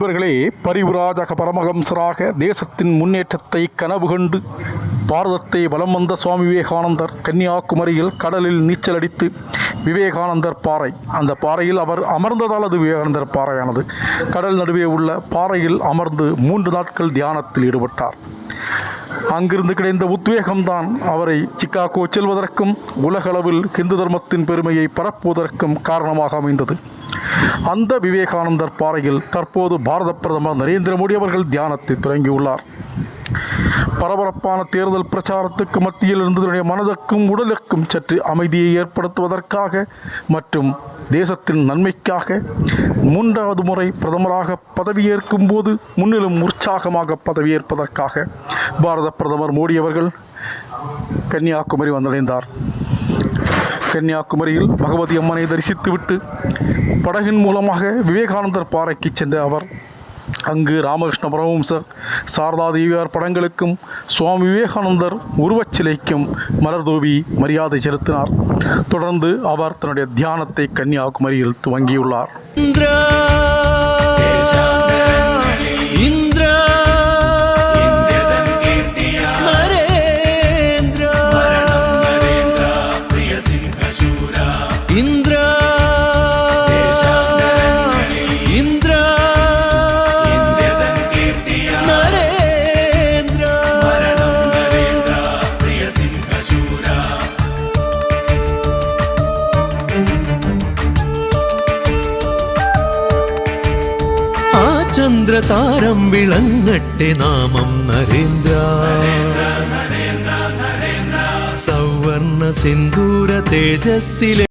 இவர்களே பரிவுராஜக பரமஹம்சராக தேசத்தின் முன்னேற்றத்தை கனவு கண்டு பாரதத்தை வலம் வந்த சுவாமி விவேகானந்தர் கன்னியாகுமரியில் கடலில் நீச்சல் அடித்து விவேகானந்தர் பாறை. அந்த பாறையில் அவர் அமர்ந்ததால் அது விவேகானந்தர் பாறையானது. கடல் நடுவே உள்ள பாறையில் அமர்ந்து மூன்று நாட்கள் தியானத்தில் ஈடுபட்டார். அங்கிருந்து கிடைந்த உத்வேகம்தான் அவரை சிக்காகோ செல்வதற்கும் உலகளவில் ஹிந்து தர்மத்தின் பெருமையை பரப்புவதற்கும் காரணமாக அமைந்தது. அந்த விவேகானந்தர் பாறையில் தற்போது பாரத பிரதமர் நரேந்திர மோடி அவர்கள் தியானத்தை தொடங்கியுள்ளார் பரபரப்பான தேர்தல் பிரச்சாரத்துக்கு மத்தியில் இருந்ததுடைய மனதுக்கும் உடலுக்கும் சற்று அமைதியை ஏற்படுத்துவதற்காக மற்றும் தேசத்தின் நன்மைக்காக மூன்றாவது முறை பிரதமராக பதவியேற்கும் போது முன்னிலும் உற்சாகமாக பதவியேற்பதற்காக பாரத பிரதமர் மோடி அவர்கள் கன்னியாகுமரி வந்தடைந்தார். கன்னியாகுமரியில் பகவதி அம்மனை தரிசித்துவிட்டு படகின் மூலமாக விவேகானந்தர் பாறைக்கு சென்ற அவர் அங்கு ராமகிருஷ்ண பரமஹம்ச சாரதா தேவியார் படங்களுக்கும் சுவாமி விவேகானந்தர் உருவச்சிலைக்கும் மலர் தூவி மரியாதை செலுத்தினார். தொடர்ந்து அவர் தன்னுடைய தியானத்தை கன்னியாகுமரியில் துவங்கியுள்ளார். ചന്ദ്രതാരം വിളങ്ങട്ടെ നാമം നരേന്ദ്ര. സവർണ സിന്ദൂര തേജസ്സിലെ